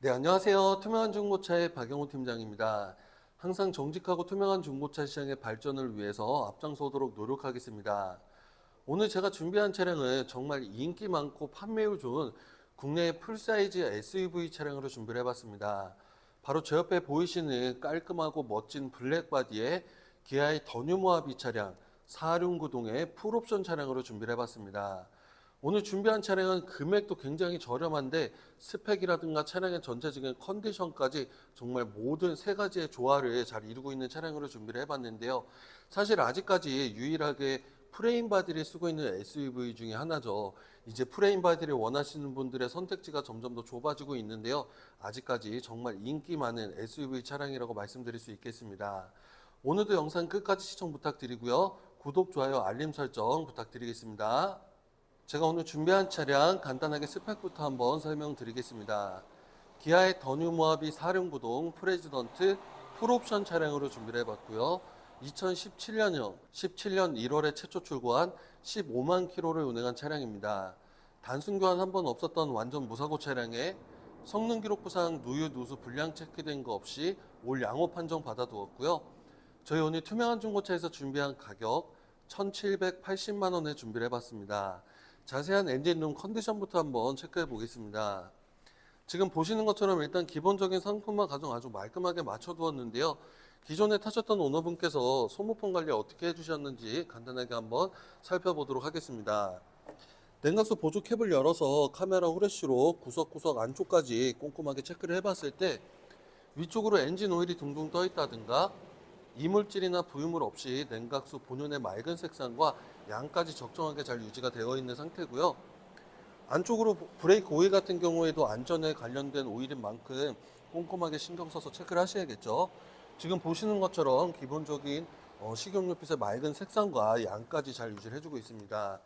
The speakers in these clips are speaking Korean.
네, 안녕하세요. 투명한 중고차의 박영호 팀장입니다. 항상 정직하고 투명한 중고차 시장의 발전을 위해서 앞장서도록 노력하겠습니다. 오늘 제가 준비한 차량은 정말 인기 많고 판매율 좋은 국내 풀사이즈 SUV 차량으로 준비를 해봤습니다. 바로 제 옆에 보이시는 깔끔하고 멋진 블랙 바디의 기아의 더뉴 모하비 차량 469동의 풀옵션 차량으로 준비를 해봤습니다. 오늘 준비한 차량은 금액도 굉장히 저렴한데 스펙이라든가 차량의 전체적인 컨디션까지 정말 모든 세 가지의 조화를 잘 이루고 있는 차량으로 준비를 해봤는데요. 사실 아직까지 유일하게 프레임 바디를 쓰고 있는 SUV 중에 하나죠. 이제 프레임 바디를 원하시는 분들의 선택지가 점점 더 좁아지고 있는데요. 아직까지 정말 인기 많은 SUV 차량이라고 말씀드릴 수 있겠습니다. 오늘도 영상 끝까지 시청 부탁드리고요. 구독, 좋아요, 알림 설정 부탁드리겠습니다. 제가 오늘 준비한 차량 간단하게 스펙부터 한번 설명드리겠습니다. 기아의 더뉴 모하비 4륜구동 프레지던트 풀옵션 차량으로 준비를 해봤고요. 2017년형 17년 1월에 최초 출고한 15만 킬로를 운행한 차량입니다. 단순 교환 한 번 없었던 완전 무사고 차량에 성능 기록부상 누유 누수 불량 체크된 거 없이 올 양호 판정 받아두었고요. 저희 오늘 투명한 중고차에서 준비한 가격 1,780만 원에 준비를 해봤습니다. 자세한 엔진룸 컨디션부터 한번 체크해 보겠습니다. 지금 보시는 것처럼 일단 기본적인 상품만 가정 아주 말끔하게 맞춰두었는데요. 기존에 타셨던 오너분께서 소모품 관리 어떻게 해주셨는지 간단하게 한번 살펴보도록 하겠습니다. 냉각수 보조 캡을 열어서 카메라 후레쉬로 구석구석 안쪽까지 꼼꼼하게 체크를 해봤을 때 위쪽으로 엔진 오일이 둥둥 떠 있다든가 이물질이나 부유물 없이 냉각수 본연의 맑은 색상과 양까지 적정하게 잘 유지가 되어 있는 상태고요. 안쪽으로 브레이크 오일 같은 경우에도 안전에 관련된 오일인 만큼 꼼꼼하게 신경 써서 체크를 하셔야겠죠. 지금 보시는 것처럼 기본적인 어, 식용유빛의 맑은 색상과 양까지 잘 유지를 해주고 있습니다.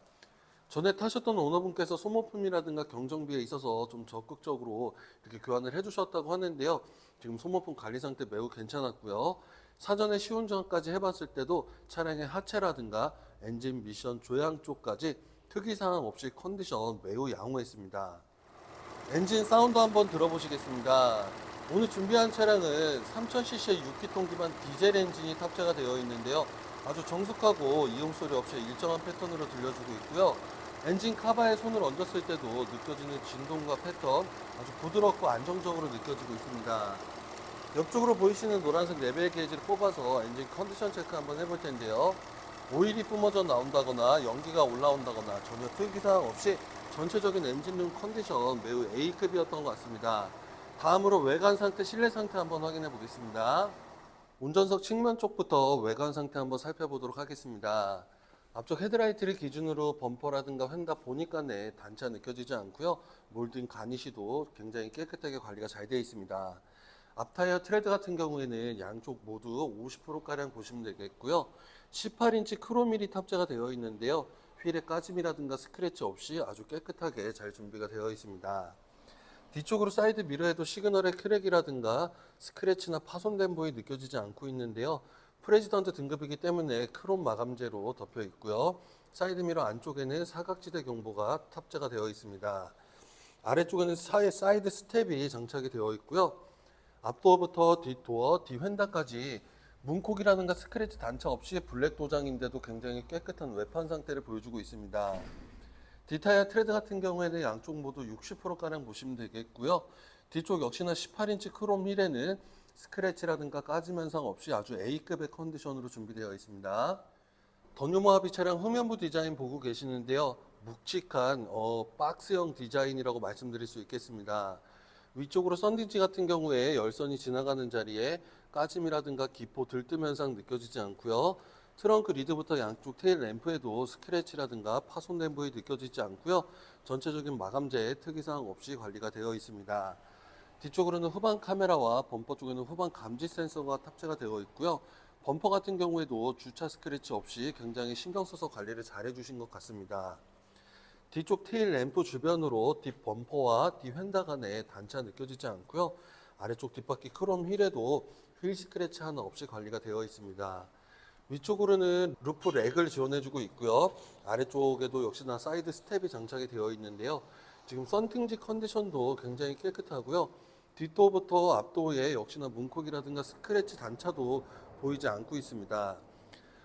전에 타셨던 오너분께서 소모품이라든가 경정비에 있어서 좀 적극적으로 이렇게 교환을 해주셨다고 하는데요. 지금 소모품 관리 상태 매우 괜찮았고요. 사전에 시운전까지 해봤을 때도 차량의 하체라든가 엔진 미션 조향 쪽까지 특이사항 없이 컨디션 매우 양호했습니다. 엔진 사운드 한번 들어보시겠습니다. 오늘 준비한 차량은 3000cc의 6기통 기반 디젤 엔진이 탑재가 되어 있는데요. 아주 정숙하고 이용 소리 없이 일정한 패턴으로 들려주고 있고요. 엔진 카바에 손을 얹었을 때도 느껴지는 진동과 패턴 아주 부드럽고 안정적으로 느껴지고 있습니다. 옆쪽으로 보이시는 노란색 레벨 게이지를 뽑아서 엔진 컨디션 체크 한번 해볼 텐데요. 오일이 뿜어져 나온다거나 연기가 올라온다거나 전혀 특이사항 없이 전체적인 엔진룸 컨디션 매우 A급이었던 것 같습니다. 다음으로 외관 상태, 실내 상태 한번 확인해 보겠습니다. 운전석 측면 쪽부터 외관 상태 한번 살펴보도록 하겠습니다. 앞쪽 헤드라이트를 기준으로 범퍼라든가 휀다 보니까에 단차 느껴지지 않고요. 몰딩 가니시도 굉장히 깨끗하게 관리가 잘 되어 있습니다. 앞타이어 트레드 같은 경우에는 양쪽 모두 50%가량 보시면 되겠고요. 18인치 크롬휠이 탑재가 되어 있는데요. 휠의 까짐이라든가 스크래치 없이 아주 깨끗하게 잘 준비가 되어 있습니다. 뒤쪽으로 사이드 미러에도 시그널의 크랙이라든가 스크래치나 파손된 부위 느껴지지 않고 있는데요. 프레지던트 등급이기 때문에 크롬 마감재로 덮여 있고요. 사이드 미러 안쪽에는 사각지대 경보가 탑재가 되어 있습니다. 아래쪽에는 사이, 사이드 스텝이 장착이 되어 있고요. 앞도어부터 뒷도어, 뒤휀다까지 문콕이라든가 스크래치 단차 없이 블랙 도장인데도 굉장히 깨끗한 외판 상태를 보여주고 있습니다. 디타이어 트레드 같은 경우에는 양쪽 모두 60%가량 보시면 되겠고요. 뒤쪽 역시나 18인치 크롬 휠에는 스크래치라든가 까짐 현상 없이 아주 A급의 컨디션으로 준비되어 있습니다. 더뉴모하비 차량 후면부 디자인 보고 계시는데요. 묵직한 어, 박스형 디자인이라고 말씀드릴 수 있겠습니다. 위쪽으로 썬딘지 같은 경우에 열선이 지나가는 자리에 까짐이라든가 기포 들뜸 현상 느껴지지 않고요. 트렁크 리드부터 양쪽 테일 램프에도 스크래치라든가 파손된 부위 느껴지지 않고요. 전체적인 마감재에 특이사항 없이 관리가 되어 있습니다. 뒤쪽으로는 후방 카메라와 범퍼 쪽에는 후방 감지 센서가 탑재가 되어 있고요. 범퍼 같은 경우에도 주차 스크래치 없이 굉장히 신경 써서 관리를 잘 해주신 것 같습니다. 뒤쪽 테일 램프 주변으로 뒷 범퍼와 뒤 휀다 간에 단차 느껴지지 않고요. 아래쪽 뒷바퀴 크롬 휠에도 휠 스크래치 하나 없이 관리가 되어 있습니다. 위쪽으로는 루프 렉을 지원해주고 있고요. 아래쪽에도 역시나 사이드 스텝이 장착이 되어 있는데요. 지금 썬팅지 컨디션도 굉장히 깨끗하고요. 뒷도어부터 앞도어에 역시나 문콕이라든가 스크래치 단차도 보이지 않고 있습니다.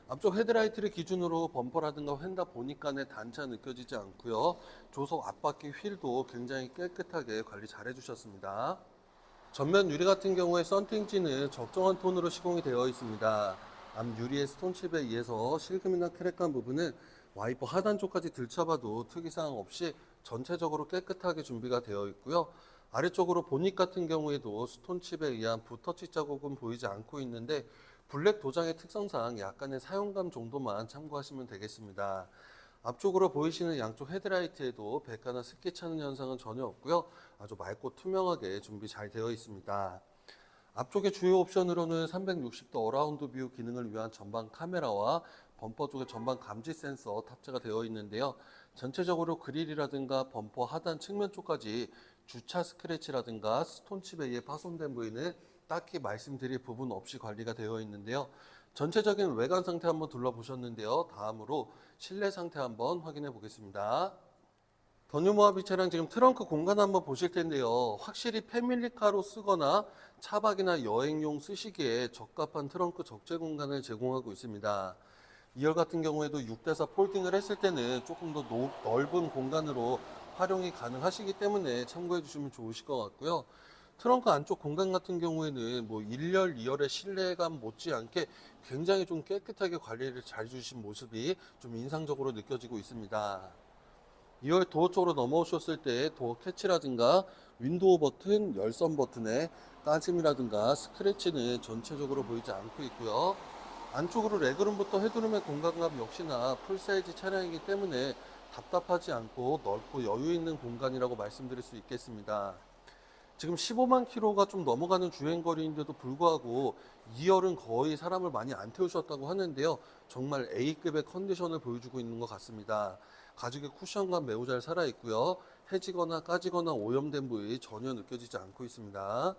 앞쪽 헤드라이트를 기준으로 범퍼라든가 휀다 보니까의 단차 느껴지지 않고요. 조속 앞바퀴 휠도 굉장히 깨끗하게 관리 잘 해주셨습니다. 전면 유리 같은 경우에 썬팅지는 적정한 톤으로 시공이 되어 있습니다. 앞 유리의 스톤칩에 의해서 실금이나 크랙한 부분은 와이퍼 하단 쪽까지 들춰봐도 특이사항 없이 전체적으로 깨끗하게 준비가 되어 있고요. 아래쪽으로 보닛 같은 경우에도 스톤칩에 의한 붓터치 자국은 보이지 않고 있는데 블랙 도장의 특성상 약간의 사용감 정도만 참고하시면 되겠습니다. 앞쪽으로 보이시는 양쪽 헤드라이트에도 백가나 습기 차는 현상은 전혀 없고요. 아주 맑고 투명하게 준비 잘 되어 있습니다. 앞쪽의 주요 옵션으로는 360도 어라운드 뷰 기능을 위한 전방 카메라와 범퍼 쪽에 전방 감지 센서 탑재가 되어 있는데요. 전체적으로 그릴이라든가 범퍼 하단 측면 쪽까지 주차 스크래치라든가 스톤칩에 의해 파손된 부위는 딱히 말씀드릴 부분 없이 관리가 되어 있는데요. 전체적인 외관 상태 한번 둘러보셨는데요. 다음으로 실내 상태 한번 확인해 보겠습니다. 더뉴 모하비 차량 지금 트렁크 공간 한번 보실 텐데요. 확실히 패밀리카로 쓰거나 차박이나 여행용 쓰시기에 적합한 트렁크 적재 공간을 제공하고 있습니다. 2열 같은 경우에도 6대4 폴딩을 했을 때는 조금 더 노- 넓은 공간으로 활용이 가능하시기 때문에 참고해 주시면 좋으실 것 같고요. 트렁크 안쪽 공간 같은 경우에는 뭐 1열, 2열의 실내감 못지않게 굉장히 좀 깨끗하게 관리를 잘 주신 모습이 좀 인상적으로 느껴지고 있습니다. 2열 도어 쪽으로 넘어오셨을 때 도어 캐치라든가 윈도우 버튼, 열선 버튼에 까짐이라든가 스크래치는 전체적으로 보이지 않고 있고요. 안쪽으로 레그룸부터 헤드룸의 공간감 역시나 풀사이즈 차량이기 때문에 답답하지 않고 넓고 여유 있는 공간이라고 말씀드릴 수 있겠습니다. 지금 15만 킬로가 좀 넘어가는 주행 거리인데도 불구하고 2열은 거의 사람을 많이 안 태우셨다고 하는데요. 정말 A급의 컨디션을 보여주고 있는 것 같습니다. 가죽의 쿠션감 매우 잘 살아 있고요. 해지거나 까지거나 오염된 부위 전혀 느껴지지 않고 있습니다.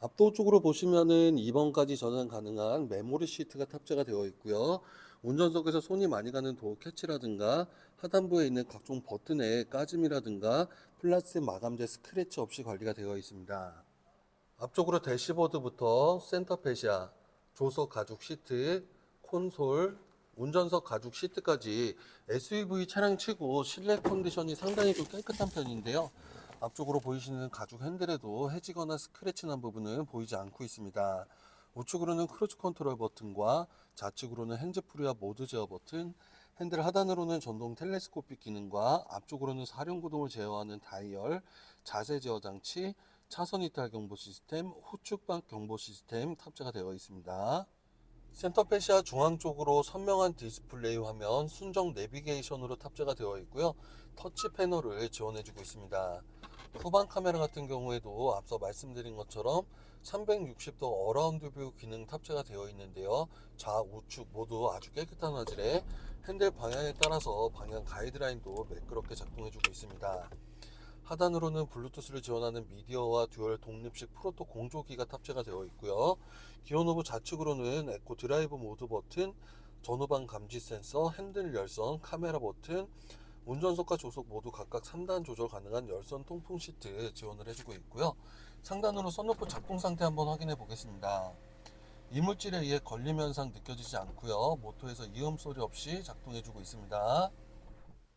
앞도 쪽으로 보시면은 2번까지 전환 가능한 메모리 시트가 탑재가 되어 있고요. 운전석에서 손이 많이 가는 도어 캐치라든가 하단부에 있는 각종 버튼의 까짐이라든가 플라스틱 마감재 스크래치 없이 관리가 되어 있습니다. 앞쪽으로 대시보드부터 센터 페시아, 조석 가죽 시트, 콘솔, 운전석 가죽 시트까지 SUV 차량 치고 실내 컨디션이 상당히 좀 깨끗한 편인데요. 앞쪽으로 보이시는 가죽 핸들에도 해지거나 스크래치 난 부분은 보이지 않고 있습니다. 우측으로는 크루즈 컨트롤 버튼과 좌측으로는 핸즈 프리와 모드 제어 버튼, 핸들 하단으로는 전동 텔레스코픽 기능과 앞쪽으로는 사륜 구동을 제어하는 다이얼, 자세 제어 장치, 차선 이탈 경보 시스템, 후측방 경보 시스템 탑재가 되어 있습니다. 센터 페시아 중앙 쪽으로 선명한 디스플레이 화면, 순정 내비게이션으로 탑재가 되어 있고요. 터치 패널을 지원해주고 있습니다. 후방 카메라 같은 경우에도 앞서 말씀드린 것처럼 360도 어라운드 뷰 기능 탑재가 되어 있는데요. 좌우측 모두 아주 깨끗한 화질에 핸들 방향에 따라서 방향 가이드라인도 매끄럽게 작동해주고 있습니다. 하단으로는 블루투스를 지원하는 미디어와 듀얼 독립식 프로토 공조기가 탑재가 되어 있고요. 기어 노브 좌측으로는 에코 드라이브 모드 버튼, 전후방 감지 센서, 핸들 열선, 카메라 버튼, 운전석과 조석 모두 각각 3단 조절 가능한 열선 통풍 시트 지원을 해주고 있고요. 상단으로 썬루프 작동 상태 한번 확인해 보겠습니다. 이물질에 의해 걸림 현상 느껴지지 않고요. 모터에서 이음 소리 없이 작동해 주고 있습니다.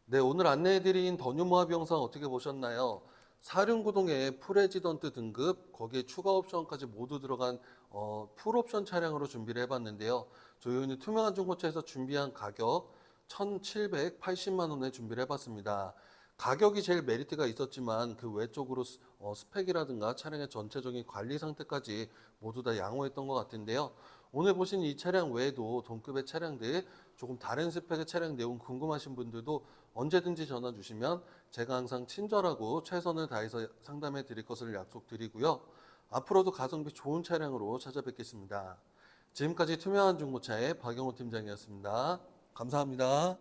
네, 오늘 안내해 드린 더뉴 모하비 영상 어떻게 보셨나요? 사륜구동의 풀레지던트 등급, 거기에 추가 옵션까지 모두 들어간 어, 풀옵션 차량으로 준비를 해봤는데요. 저희는 투명한 중고차에서 준비한 가격 1,780만 원에 준비를 해봤습니다. 가격이 제일 메리트가 있었지만 그 외적으로 스- 어, 스펙이라든가 차량의 전체적인 관리 상태까지 모두 다 양호했던 것 같은데요. 오늘 보신 이 차량 외에도 동급의 차량들 조금 다른 스펙의 차량 내용 궁금하신 분들도 언제든지 전화 주시면 제가 항상 친절하고 최선을 다해서 상담해 드릴 것을 약속드리고요. 앞으로도 가성비 좋은 차량으로 찾아뵙겠습니다. 지금까지 투명한 중고차의 박영호 팀장이었습니다. 감사합니다.